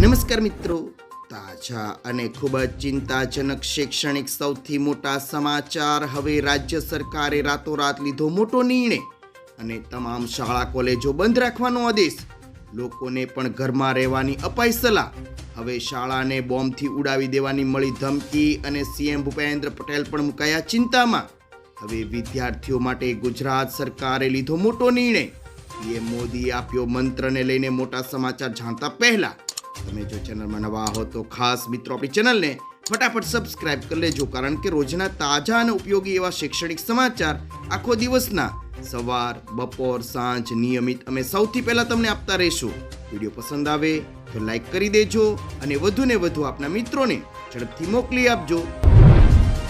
નમસ્કાર મિત્રો. તાજા અને ખૂબ જ ચિંતાજનક શૈક્ષણિક સૌથી મોટા સમાચાર હવે રાજ્ય સરકારે રાતોરાત લીધો મોટો નિર્ણય અને તમામ શાળા કોલેજો બંધ રાખવાનો આદેશ. લોકોને પણ ઘરમાં રહેવાની અપાઈ સલાહ. હવે શાળાને બોમ્બથી ઉડાવી દેવાની મળી ધમકી અને સીએમ ભૂપેન્દ્ર પટેલ પણ મુકાયા ચિંતામાં. હવે વિદ્યાર્થીઓ માટે ગુજરાત સરકારે લીધો મોટો નિર્ણય. પીએમ મોદીએ આપ્યો મંત્રને લઈને મોટા સમાચાર જાણતા પહેલા તમે જો ચેનલમાં નવા હો તો ખાસ મિત્રો આપણી ચેનલને ફટાફટ સબસ્ક્રાઇબ કરી લેજો, કારણ કે રોજના તાજા અને ઉપયોગી એવા શૈક્ષણિક સમાચાર આખો દિવસના સવાર, બપોર, સાંજ નિયમિત અમે સૌથી પહેલાં તમને આપતા રહીશું. વીડિયો પસંદ આવે તો લાઈક કરી દેજો અને વધુને વધુ આપના મિત્રોને ઝડપથી મોકલી આપજો.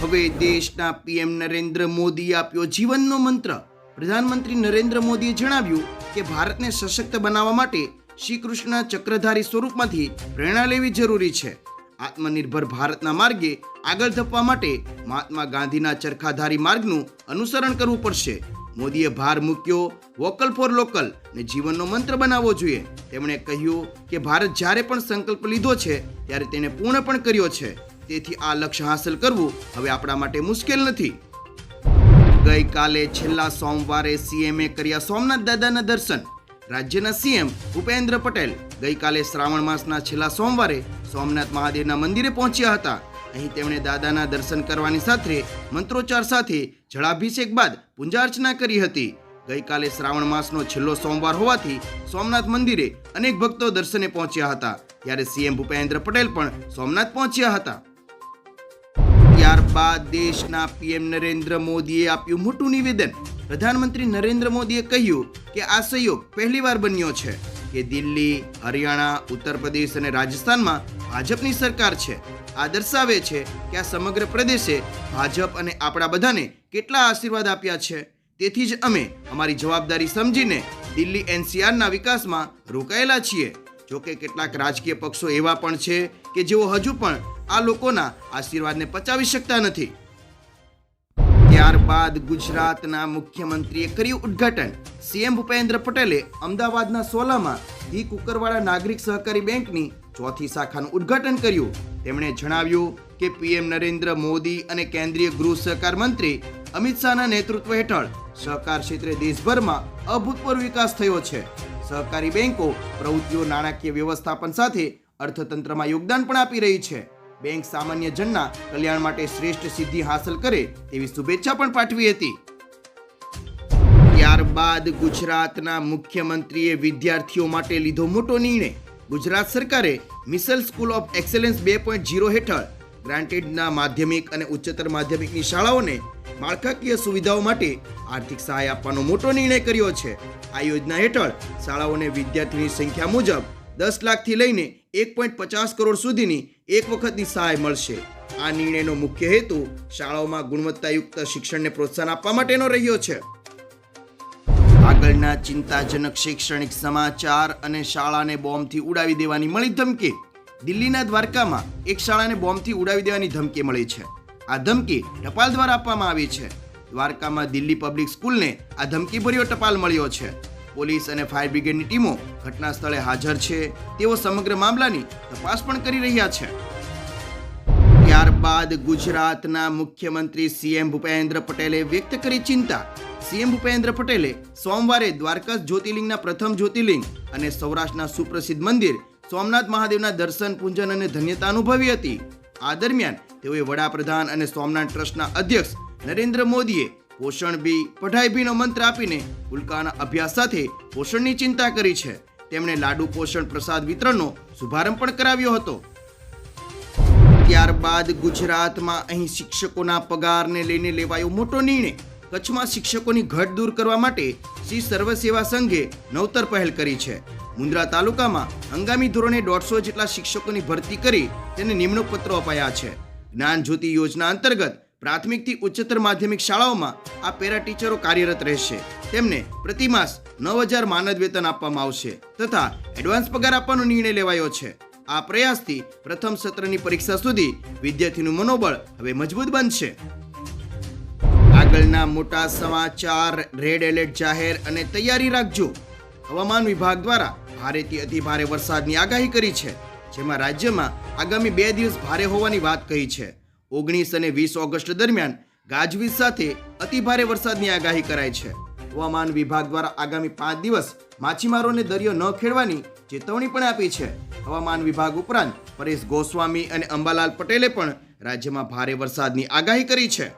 હવે દેશના પીએમ નરેન્દ્ર મોદીએ આપ્યો જીવનનો મંત્ર. પ્રધાનમંત્રી નરેન્દ્ર મોદીએ જણાવ્યું કે ભારતને સશક્ત બનાવવા માટે શ્રી કૃષ્ણ ચક્રધારી સ્વરૂપમાંથી પ્રેરણા લેવી જરૂરી છે. આત્મનિર્ભર ભારતના માર્ગે આગળ ધપવા માટે મહાત્મા ગાંધીના ચરખાધારી માર્ગનું અનુસરણ કરવું પડશે. મોદીએ ભાર મૂક્યો, વોકલ ફોર લોકલ ને જીવનનો મંત્ર બનાવવો જોઈએ. તેમણે કહ્યું કે ભારત જ્યારે પણ સંકલ્પ લીધો છે, ત્યારે તેને પૂર્ણ પણ કર્યો છે. તેથી આ લક્ષ્ય હાંસલ કરવું હવે આપણા માટે મુશ્કેલ નથી. ગઈકાલે છેલ્લા સોમવારે સીએમએ કર્યા સોમનાથ દાદાના દર્શન રાજ્યના સીએમ ભૂપેન્દ્ર પટેલ ગઈકાલે શ્રાવણ માસના છેલ્લા સોમવારે સોમનાથ મહાદેવના મંદિરે પહોંચ્યા હતા. અહીં તેમણે દાદાના દર્શન કરવાની સાથે મંત્રોચ્ચાર સાથે જળાભિષેક બાદ પૂજાર્ચના કરી હતી. ગઈકાલે શ્રાવણ માસનો છેલ્લો સોમવાર હોવાથી સોમનાથ મંદિરે અનેક ભક્તો દર્શને પહોંચ્યા હતા. ત્યારે સીએમ ભૂપેન્દ્ર પટેલ પણ સોમનાથ પહોંચ્યા હતા. ત્યારબાદ દેશના પીએમ નરેન્દ્ર મોદીએ આપ્યું મોટું નિવેદન. પ્રધાનમંત્રી નરેન્દ્ર મોદીએ કહ્યું કે આ સહયોગ પહેલીવાર બન્યો છે કે દિલ્હી, હરિયાણા ઉત્તર પ્રદેશ અને રાજસ્થાનમાં ભાજપની સરકાર છે. આ દર્શાવે છે કે આ સમગ્ર પ્રદેશે ભાજપ અને આપણા બધાને કેટલા આશીર્વાદ આપ્યા છે. તેથી જ અમે અમારી જવાબદારી સમજીને દિલ્હી એનસીઆરના વિકાસમાં રોકાયેલા છીએ. જોકે કેટલાક રાજકીય પક્ષો એવા પણ છે કે જેઓ હજુ પણ આ લોકોના આશીર્વાદને પચાવી શકતા નથી. ત્યારબાદ ગુજરાતના મુખ્યમંત્રીએ કર્યું ઉદ્ઘાટન. સીએમ ભૂપેન્દ્ર પટેલે અમદાવાદના સોલામાં ધી કુકરવાડા નાગરિક સહકારી બેંકની ચોથી શાખાનું ઉદ્ઘાટન કર્યું. તેમણે જણાવ્યું કે પીએમ નરેન્દ્ર મોદી અને કેન્દ્રીય ગૃહ સહકાર મંત્રી અમિત શાહના નેતૃત્વ હેઠળ સહકાર ક્ષેત્રે દેશભરમાં અભૂતપૂર્વ વિકાસ થયો છે. સહકારી બેંકો, પ્રવૃત્તિઓ, નાણાકીય વ્યવસ્થાપન સાથે અર્થતંત્રમાં યોગદાન પણ આપી રહી છે. બેંક સામાન્ય જનના કલ્યાણ માટે શ્રેષ્ઠ સિદ્ધિ હાંસલ કરે તેવી શુભેચ્છા પણ પાઠવી હતી. ત્યારબાદ ગુજરાતના મુખ્યમંત્રીએ વિદ્યાર્થીઓ માટે લીધો મોટો નિર્ણય. ગુજરાત સરકારે મિસલ સ્કૂલ ઓફ એક્સેલન્સ બે પોઈન્ટ જીરો હેઠળ ગ્રાન્ટેડના માધ્યમિક અને ઉચ્ચતર માધ્યમિકની શાળાઓને માળખાકીય સુવિધાઓ માટે આર્થિક સહાય આપવાનો મોટો નિર્ણય કર્યો છે. આ યોજના હેઠળ શાળાઓને વિદ્યાર્થીની સંખ્યા મુજબ દસ લાખથી લઈને એક પોઈન્ટ પચાસ કરોડ સુધીની એક વખતની સહાય મળશે. આ નિર્ણયનો મુખ્ય હેતુ શાળાઓમાં ગુણવત્તાયુક્ત શિક્ષણને પ્રોત્સાહન આપવા માટેનો રહ્યો છે. આગળના ચિંતાજનક શૈક્ષણિક સમાચાર અને શાળાને બોમ્બથી ઉડાવી દેવાની મળી ધમકી. દિલ્હીના દ્વારકામાં એક શાળાને બોમ્બથી ઉડાવી દેવાની ધમકી મળી છે. આ ધમકી ટપાલ દ્વારા આપવામાં આવી છે. દ્વારકામાં દિલ્હી પબ્લિક સ્કૂલને આ ધમકીભર્યો ટપાલ મળ્યો છે. પોલીસ અને ફાયર બ્રિગેડની ટીમો ઘટના સ્થળે હાજર છે. તેઓ સમગ્ર મામલાની તપાસ પણ કરી રહ્યા છે. ત્યારબાદ ગુજરાતના મુખ્યમંત્રી સીએમ ભૂપેન્દ્ર પટેલે વ્યક્ત કરી ચિંતા. સીએમ ભૂપેન્દ્ર પટેલે સોમવારે દ્વારકા જ્યોતિર્લિંગના પ્રથમ જ્યોતિર્લિંગ અને સૌરાષ્ટ્રના સુપ્રસિદ્ધ મંદિર સોમનાથ મહાદેવના દર્શન, પૂજન અને ધન્યતા અનુભવી હતી. આ દરમિયાન તેઓએ વડાપ્રધાન અને સોમનાથ ટ્રસ્ટના અધ્યક્ષ નરેન્દ્ર મોદીએ પોષણ બી. પઢાઈ બીનો મંત્ર આપીને ઉલ્કાના અભ્યાસ સાથે પોષણની ચિંતા કરી છે. તેમણે લાડુ પોષણ પ્રસાદ વિતરણનો શુભારંભ પણ કરાવ્યો હતો. ત્યારબાદ ગુજરાતમાં અહીં શિક્ષકોના પગારને લઈને લેવાયો મોટો નિર્ણય. કચ્છમાં શિક્ષકોની ઘટ દૂર કરવા માટે શ્રી સર્વ સેવા સંઘે નવતર પહેલ કરી છે. મુન્દ્રા તાલુકામાં હંગામી ધોરણે દોઢસો જેટલા શિક્ષકોની ભરતી કરી તેને નિમણૂક પત્રો અપાયા છે. જ્ઞાન જ્યોતિ યોજના અંતર્ગત પ્રાથમિકથી ઉચ્ચતર માધ્યમિક શાળાઓમાં આ પેરા ટીચરો કાર્યરત રહેશે. તેમને પ્રતિમાસ નવ હજાર માનદ વેતન આપવામાં આવશે તથા એડવાન્સ પગાર આપવાનો નિર્ણય લેવાયો છે. આ પ્રયાસથી પ્રથમ સત્રની પરીક્ષા સુધી વિદ્યાર્થીનું મનોબળ હવે મજબૂત બનશે. આગળના મોટા સમાચાર, રેડ એલર્ટ જાહેર અને તૈયારી રાખજો. હવામાન વિભાગ દ્વારા ભારેથી અતિભારે વરસાદની આગાહી કરી છે, જેમાં રાજ્યમાં આગામી બે દિવસ ભારે હોવાની વાત કહી છે. ઓગણીસ અને વીસ ઓગસ્ટ દરમિયાન ગાજવીજ સાથે અતિભારે વરસાદની આગાહી કરાઈ છે. હવામાન વિભાગ દ્વારા આગામી પાંચ દિવસ માછીમારોને દરિયો ન ખેડવાની ચેતવણી પણ આપી છે. હવામાન વિભાગ ઉપરાંત પરેશ ગોસ્વામી અને અંબાલાલ પટેલે પણ રાજ્યમાં ભારે વરસાદની આગાહી કરી છે.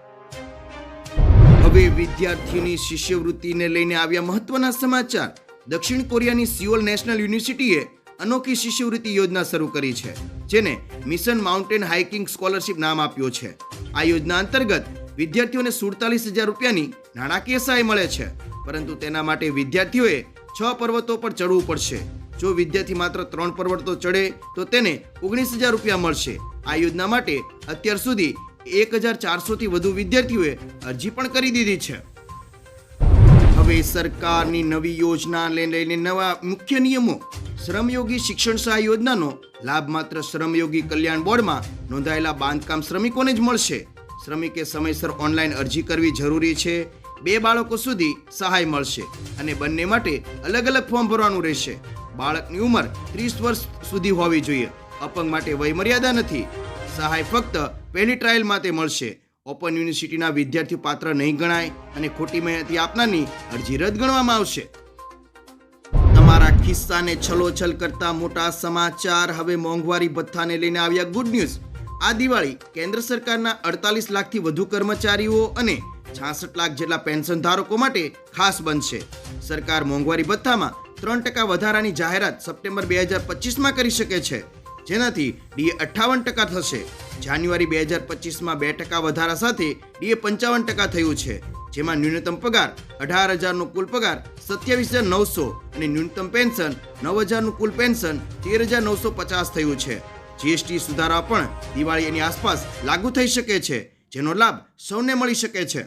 હવે વિદ્યાર્થીઓની શિષ્યવૃત્તિને લઈને આવ્યા મહત્વના સમાચાર. દક્ષિણ કોરિયાની સિયોલ નેશનલ યુનિવર્સિટીએ અનોખી શિષ્યવૃત્તિ યોજના શરૂ કરી છે. જેને મિશન માઉન્ટેન હાઇકિંગ સ્કોલરશિપ નામ આપ્યું છે. આ યોજના અંતર્ગત વિદ્યાર્થીઓને સુડતાલીસ હજાર રૂપિયાની નાણાકીય સહાય મળે છે. પરંતુ તેના માટે વિદ્યાર્થીઓએ છ પર્વતો પર ચડવું પડશે. જો વિદ્યાર્થી માત્ર ત્રણ પર્વતો ચડે, તો તેને ઓગણીસ હજાર રૂપિયા મળશે. આ યોજના માટે અત્યાર સુધી એક હજાર ચારસોથી વધુ વિદ્યાર્થીઓએ અરજી પણ કરી દીધી છે. હવે સરકારની નવી યોજના લઈને નવા મુખ્ય નિયમો. શ્રમયોગી શિક્ષણ સહાય યોજનાનો લાભ માત્ર શ્રમયોગી કલ્યાણ બોર્ડમાં નોંધાયેલા બાંધકામ શ્રમિકોને જ મળશે. શ્રમિકે સમયસર ઓનલાઈન અરજી કરવી જરૂરી છે. બે બાળકો સુધી સહાય મળશે અને બંને માટે અલગ અલગ ફોર્મ ભરવાનું રહેશે. બાળકની ઉંમર ત્રીસ વર્ષ સુધી હોવી જોઈએ. અપંગ માટે વયમર્યાદા નથી. સહાય ફક્ત પહેલી ટ્રાયલ માટે મળશે. ઓપન યુનિવર્સિટીના વિદ્યાર્થીઓ પાત્ર નહીં ગણાય અને ખોટી મહેનતી આપનારની અરજી રદ ગણવામાં આવશે. તમારા ખિસ્સાને છલોછલ કરતા મોટા સમાચાર હવે મોંઘવારી ભથ્થાને લઈને આવ્યા ગુડ ન્યૂઝ આ દિવાળી કેન્દ્ર સરકારના અડતાલીસ લાખથી વધુ કર્મચારીઓ અને છાસઠ લાખ જેટલા પેન્શન ધારકો માટે ખાસ બનશે. સરકાર મોંઘવારી ભથ્થામાં ત્રણ ટકા વધારાની જાહેરાત સપ્ટેમ્બર બે હજાર પચીસમાં કરી શકે છે. જેનાથી ડીએ અઠ્ઠાવન ટકા થશે. જાન્યુઆરી બે હજાર પચીસમાં બે ટકા વધારા સાથે ડીએ પંચાવન ટકા થયું છે. જેમાં ન્યૂનતમ પગાર અઢાર હજારનો કુલ પગાર સત્યાવીસ હજાર નવસો અને ન્યૂનતમ પેન્શન નવ હજારનું કુલ પેન્શન તેર હજાર નવસો પચાસ થયું છે. જીએસટી સુધારા પણ દિવાળીની આસપાસ લાગુ થઈ શકે છે, જેનો લાભ સૌને મળી શકે છે.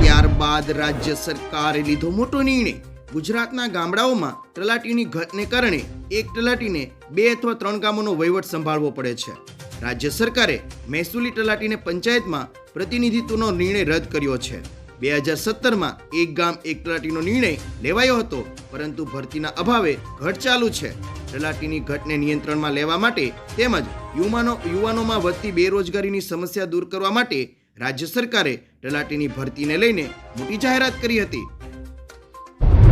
ત્યારબાદ રાજ્ય સરકારે લીધો મોટો નિર્ણય. ગુજરાતના ગામડાઓમાં તલાટીની ઘટને કારણે એક તલાટીને બે અથવા ત્રણ ગામોનો વહીવટ સંભાળવો પડે છે. રાજ્ય સરકારે મહેસૂલી તલાટીને પંચાયતમાં પ્રતિનિધિત્વનો નિર્ણય રદ કર્યો છે. બે હજાર સત્તરમાં એક ગામ, એક તલાટીનો નિર્ણય લેવાયો હતો, પરંતુ ભરતીના અભાવે ઘટ ચાલુ છે. તલાટીની ઘટને નિયંત્રણમાં લેવા માટે તેમજ યુવાનો, યુવાનોમાં વધતી બેરોજગારીની સમસ્યા દૂર કરવા માટે રાજ્ય સરકારે તલાટીની ભરતીને લઈને મોટી જાહેરાત કરી હતી.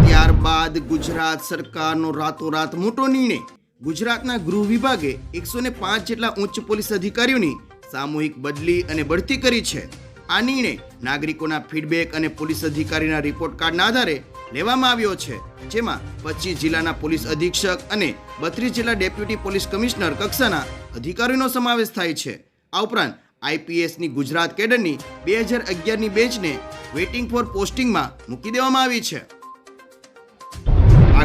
ત્યારબાદ ગુજરાત સરકારનો રાતોરાત મોટો નિર્ણય ગુજરાતના ગૃહ વિભાગે એકસો ને પાંચ જેટલા ઉચ્ચ પોલીસ અધિકારીઓની સામૂહિક બદલી અને બઢતી કરી છે. આ નિર્ણય નાગરિકોના ફીડબેક અને પોલીસ અધિકારીના રિપોર્ટ કાર્ડના આધારે લેવામાં આવ્યો છે, જેમાં પચીસ જિલ્લાના પોલીસ અધિક્ષક અને બત્રીસ જિલ્લા ડેપ્યુટી પોલીસ કમિશનર કક્ષાના અધિકારીનો સમાવેશ થાય છે. આ ઉપરાંત આઈપીએસની ગુજરાત કેડરની બે હજાર અગિયારની બેચને વેઇટિંગ ફોર પોસ્ટિંગમાં મૂકી દેવામાં આવી છે.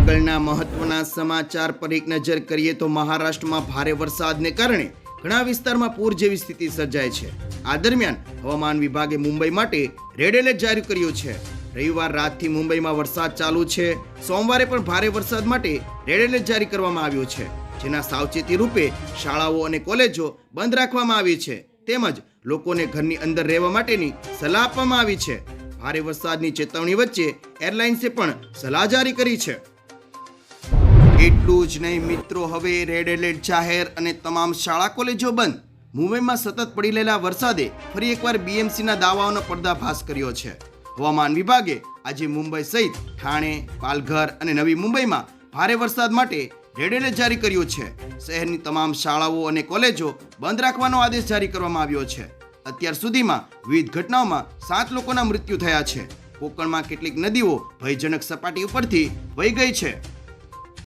આગળના મહત્વના સમાચાર પર એક નજર કરીએ તો મહારાષ્ટ્રમાં ભારે વરસાદને કારણે ઘણા વિસ્તારમાં પૂર જેવી સ્થિતિ સર્જાય છે. આ દરમિયાન હવામાન વિભાગે મુંબઈ માટે રેડ એલર્ટ જારી કર્યું છે. રવિવાર રાતથી મુંબઈમાં વરસાદ ચાલુ છે. સોમવારે પણ ભારે વરસાદ માટે રેડ એલર્ટ જારી કરવામાં આવ્યું છે, જેના સાવચેતી રૂપે શાળાઓ અને કોલેજો બંધ રાખવામાં આવી છે. તેમજ લોકોને ઘરની અંદર રહેવા માટેની સલાહ આપવામાં આવી છે. ભારે વરસાદની ચેતવણી વચ્ચે એરલાઇન્સે પણ સલાહ જારી કરી છે. એટલું જ નહીં, મિત્રો. હવે રેડ એલર્ટ જાહેર અને તમામ શાળા કોલેજો બંધ. મુંબઈમાં સતત પડી રહેલા વરસાદે ફરી એકવાર બીએમસીના દાવાઓનો પર્દાફાશ કર્યો છે. હવામાન વિભાગે આજે મુંબઈ સહિત ઠાણે, પાલઘર અને નવી મુંબઈમાં ભારે વરસાદ માટે રેડ એલર્ટ જારી કર્યું છે. શહેરની તમામ શાળાઓ અને કોલેજો બંધ રાખવાનો આદેશ જારી કરવામાં આવ્યો છે. અત્યાર સુધીમાં વિવિધ ઘટનાઓમાં સાત લોકોના મૃત્યુ થયા છે. કોકણમાં કેટલીક નદીઓ ભયજનક સપાટી ઉપરથી વહી ગઈ છે.